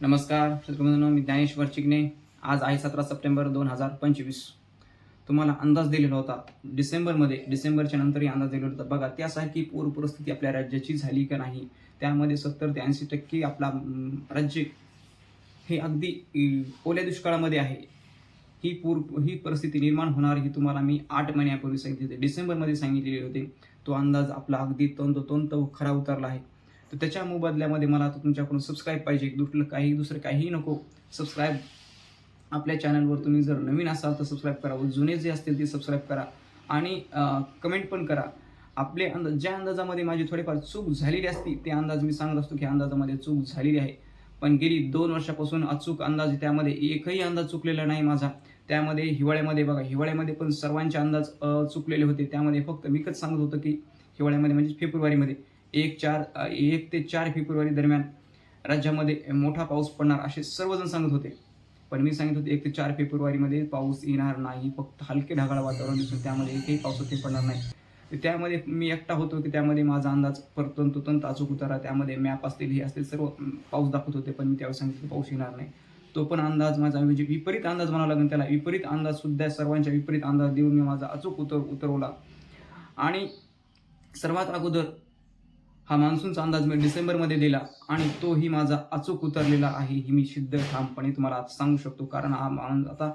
नमस्कार मित्रांनो मी ज्ञानेश्वर चिकणे आज आहे सतरा सप्टेंबर दोन हजार पंचवीस. तुम्हाला अंदाज दिलेला होता डिसेंबरमध्ये डिसेंबरच्या नंतरही अंदाज दिलेला होता. बघा त्यासारखी पूर परिस्थिती आपल्या राज्याची झाली का नाही? त्यामध्ये सत्तर ते ऐंशी टक्के आपला राज्य हे अगदी ओल्या दुष्काळामध्ये आहे. ही पूर ही परिस्थिती निर्माण होणार ही तुम्हाला मी आठ महिन्यापूर्वी सांगितली होती. डिसेंबरमध्ये सांगितलेले होते. तो अंदाज आपला अगदी तंतोतंत खरा उतरला आहे. तर त्याच्या मोबदल्यामध्ये मला आता तुमच्याकडून सबस्क्राईब पाहिजे. दुसरं काही दुसरं काहीही नको. सबस्क्राईब आपल्या चॅनलवर तुम्ही जर नवीन असाल तर सबस्क्राईब करा. व जुने जे असतील ते सबस्क्राईब करा. आणि कमेंट पण करा. आपले अंदाज ज्या अंदाजामध्ये माझी थोडीफार चूक झालेली असती ते अंदाज मी सांगत असतो की अंदाजामध्ये चूक झालेली आहे. पण गेली दोन वर्षापासून अचूक अंदाज त्यामध्ये एकही अंदाज चुकलेला नाही माझा. त्यामध्ये हिवाळ्यामध्ये बघा हिवाळ्यामध्ये पण सर्वांचे अंदाज चुकलेले होते. त्यामध्ये फक्त मीकच सांगत होतं की हिवाळ्यामध्ये म्हणजे फेब्रुवारीमध्ये. एक चार एक ते चार फेब्रुवारी दरम्यान राज्यामध्ये मोठा पाऊस पडणार असे सर्वजण सांगत होते. पण मी सांगित होते एक ते चार फेब्रुवारीमध्ये पाऊस येणार नाही फक्त हलके ढगाळ वातावरण दिसून त्यामध्ये एकही पाऊस होते पडणार नाही. त्यामध्ये मी एकटा होतो की त्यामध्ये माझा अंदाज परतंतुतंत अचूक उतारा त्यामध्ये मॅप असतील हे असतील सर्व पाऊस दाखवत होते पण मी त्यावेळेस सांगितलं पाऊस येणार नाही. तो पण अंदाज माझा म्हणजे विपरीत अंदाज म्हणावा लागेल त्याला. विपरीत अंदाज सुद्धा सर्वांच्या विपरीत अंदाज देऊन मी माझा अचूक उतर उतरवला. आणि सर्वात अगोदर हा मान्सूनचा अंदाज मी डिसेंबरमध्ये दिला आणि तोही माझा अचूक उतरलेला आहे ही मी सिद्ध ठामपणे तुम्हाला आज सांगू शकतो. कारण हा मान- आता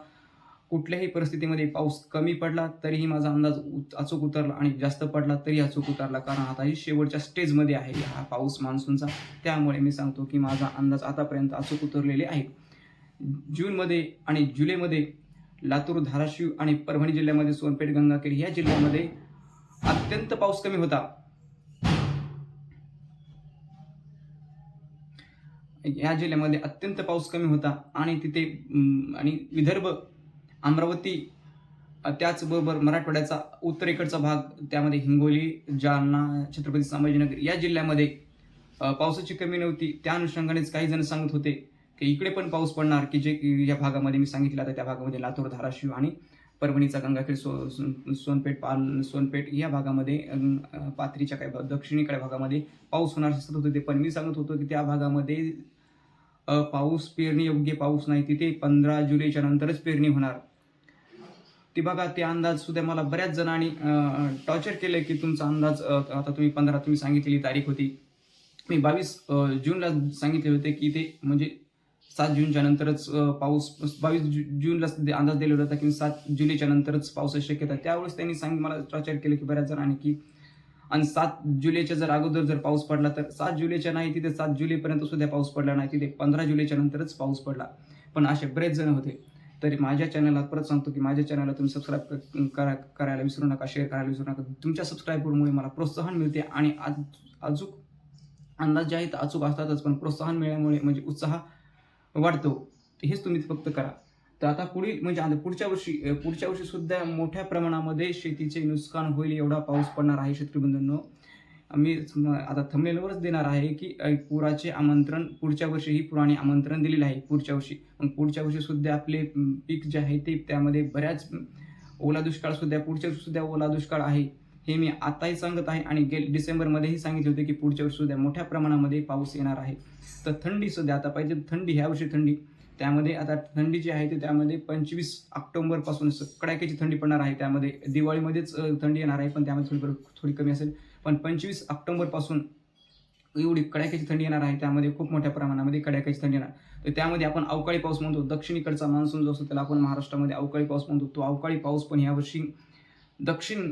कुठल्याही परिस्थितीमध्ये पाऊस कमी पडला तरीही माझा अंदाज उत- अचूक उतरला आणि जास्त पडला तरी अचूक उतरला. कारण आता ही शेवटच्या स्टेजमध्ये आहे हा पाऊस मान्सूनचा. त्यामुळे मी सांगतो की माझा अंदाज आतापर्यंत अचूक उतरलेले आहे. जूनमध्ये आणि जुलैमध्ये लातूर धाराशिव आणि परभणी जिल्ह्यामध्ये सोनपेठ गंगाखेड या जिल्ह्यामध्ये अत्यंत पाऊस कमी होता. या जिल्ह्यामध्ये अत्यंत पाऊस कमी होता आणि तिथे आणि विदर्भ अमरावती त्याचबरोबर मराठवाड्याचा उत्तरेकडचा भाग त्यामध्ये हिंगोली जालना छत्रपती संभाजीनगर या जिल्ह्यामध्ये पावसाची कमी नव्हती. त्या अनुषंगानेच काही जण सांगत होते की इकडे पण पाऊस पडणार की जे की या भागामध्ये मी सांगितलं आता त्या भागामध्ये लातूर धाराशिव आणि परभणीचा गंगाखेड सो सोनपेठ पाल सोनपेठ या भागामध्ये पाथरीच्या काही दक्षिणेकडे भागामध्ये पाऊस होणार असत होते पण मी सांगत होतो की त्या भागामध्ये पाऊस पेरणी योग्य पाऊस नाही. तिथे पंधरा जुलैच्या नंतरच पेरणी होणार. ती बघा ते अंदाज सुद्धा मला बऱ्याच जणांनी टॉर्चर केलं की तुमचा अंदाज आता तुम्ही पंधरा तुम्ही सांगितलेली तारीख होती. मी बावीस जूनला सांगितले होते की ते म्हणजे सात जूनच्या नंतरच पाऊस बावीस जू जूनला अंदाज दिलेला होता की सात जुलैच्या नंतरच पावसाची शक्यता त्यावेळेस त्यांनी सांग मला टॉर्चर केलं की बऱ्याच जणांनी की आणि सात जुलैच्या जर अगोदर जर पाऊस पडला तर सात जुलैच्या नाही तिथे सात जुलैपर्यंत सुद्धा पाऊस पडला नाही तिथे पंधरा जुलैच्या नंतरच पाऊस पडला. पण असे बरेच जण होते. तरी माझ्या चॅनलला परत सांगतो की माझ्या चॅनलला तुम्ही सबस्क्राईब करा करायला विसरू नका शेअर करायला विसरू नका. तुमच्या सबस्क्राईबरमुळे मला प्रोत्साहन मिळते आणि आज अचूक अंदाज जे आहेत अचूक असतातच पण प्रोत्साहन मिळाल्यामुळे म्हणजे उत्साह वाढतो. हेच तुम्ही फक्त करा. तर आता पुढील म्हणजे आता पुढच्या वर्षी पुढच्या वर्षी सुद्धा मोठ्या प्रमाणामध्ये शेतीचे नुकसान होईल एवढा पाऊस पडणार आहे शेतकरी बंधूंनो. मी आता थंबनेलवरच देणार आहे की पुराचे आमंत्रण पुढच्या वर्षीही पुराने आमंत्रण दिलेलं आहे. पुढच्या वर्षी मग पुढच्या वर्षी सुद्धा आपले पीक जे आहे ते त्यामध्ये बऱ्याच ओला दुष्काळ सुद्धा पुढच्या वर्षी सुद्धा ओला दुष्काळ आहे. हे मी आताही सांगत आहे आणि गेल डिसेंबरमध्येही सांगितले होते की पुढच्या वर्षी सुद्धा मोठ्या प्रमाणामध्ये पाऊस येणार आहे. तर थंडी सुद्धा आता पाहिजे थंडी ह्या वर्षी थंडी. त्यामध्ये आता थंडी जी आहे ती त्यामध्ये पंचवीस ऑक्टोबरपासून कडाक्याची थंडी पडणार आहे. त्यामध्ये दिवाळीमध्येच थंडी येणार आहे पण त्यामध्ये थोडी थोडी कमी असेल. पण पंचवीस ऑक्टोबरपासून एवढी कडाक्याची थंडी येणार आहे. त्यामध्ये खूप मोठ्या प्रमाणामध्ये कडाक्याची थंडी येणार. तर त्यामध्ये आपण अवकाळी पाऊस म्हणतो. दक्षिणेकडचा मान्सून जो असतो त्याला आपण महाराष्ट्रामध्ये अवकाळी पाऊस म्हणतो. तो अवकाळी पाऊस पण यावर्षी दक्षिण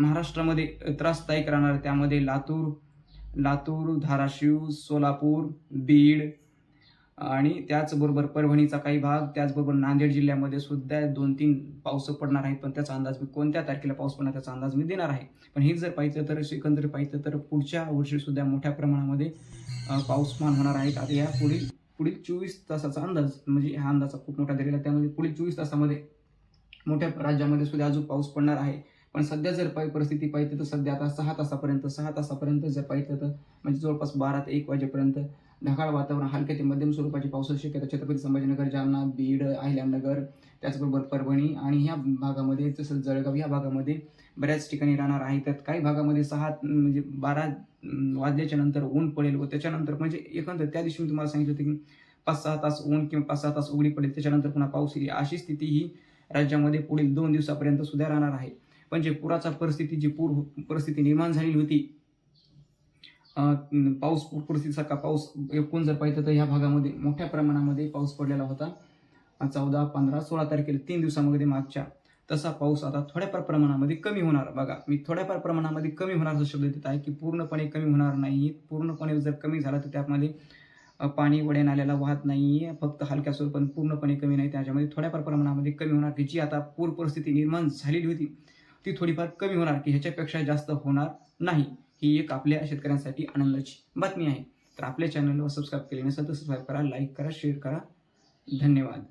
महाराष्ट्रामध्ये त्रासदायक राहणार. आहे. त्यामध्ये लातूर लातूर धाराशिव सोलापूर बीड आणि त्याचबरोबर परभणीचा काही भाग त्याचबरोबर नांदेड जिल्ह्यामध्ये सुद्धा दोन तीन पाऊस पडणार आहेत. पण त्याचा अंदाज मी कोणत्या तारखेला पाऊस पडणार त्याचा अंदाज मी देणार आहे. पण हे जर पाहिजे तर एकंदर पाहिजे तर पुढच्या वर्षीसुद्धा मोठ्या प्रमाणामध्ये पाऊसमान होणार आहेत. आता या पुढील पुढील चोवीस तासाचा अंदाज म्हणजे हा अंदाज खूप मोठा दिलेला त्यामध्ये पुढील चोवीस तासामध्ये मोठ्या राज्यामध्ये सुद्धा अजून पाऊस पडणार आहे. पण सध्या जर पाहि परिस्थिती पाहिजे तर सध्या आता सहा तासापर्यंत सहा तासापर्यंत जर पाहिजे तर म्हणजे जवळपास बारा ते एक वाजेपर्यंत ढगाळ वातावरण हलक्या ते मध्यम स्वरूपाची पावसाची शक्यता छत्रपती संभाजीनगर जालना बीड अहिल्यानगर त्याचबरोबर परभणी आणि ह्या भागामध्ये तसंच जळगाव या भागामध्ये बऱ्याच ठिकाणी राहणार आहे. त्यात काही भागामध्ये सहा म्हणजे बारा वाजल्याच्या नंतर ऊन पडेल व त्याच्यानंतर म्हणजे एकंदर त्या दिवशी मी तुम्हाला सांगितलं होतं की पाच सहा तास ऊन किंवा पाच सहा तास उघडी पडेल. त्याच्यानंतर पुन्हा पाऊस येईल. अशी स्थिती ही राज्यामध्ये पुढील दोन दिवसापर्यंत सुद्धा राहणार आहे. पण जे पुराचा परिस्थिती जी पूर हो, परिस्थिती निर्माण झालेली होती पाऊस पूर परिस्थितीसारखा पाऊस एकूण जर पाहिजे तर ह्या भागामध्ये मोठ्या प्रमाणामध्ये पाऊस पडलेला होता. चौदा पंधरा सोळा तारखेला तीन दिवसामध्ये मागच्या तसा पाऊस आता थोड्याफार प्रमाणामध्ये कमी होणार. बघा मी थोड्याफार प्रमाणामध्ये कमी होणार असा शब्द देत आहे की पूर्णपणे कमी होणार नाही. पूर्णपणे जर कमी झाला तर त्यामध्ये पाणी वड्या नाल्याला वाहत नाही फक्त हलक्या स्वरूपात पूर्णपणे कमी नाही. त्याच्यामध्ये थोड्याफार प्रमाणामध्ये कमी होणार. की जी आता पूर परिस्थिती निर्माण झालेली होती. ती थोडीफार कमी होणार की ह्याच्यापेक्षा जास्त होणार नाही. ही एक आपल्या शेतकऱ्यांसाठी आनंदाची बातमी आहे. तर आपल्या चॅनलवर सबस्क्राईब केले नसेल तर सबस्क्राईब करा लाईक करा शेअर करा. धन्यवाद.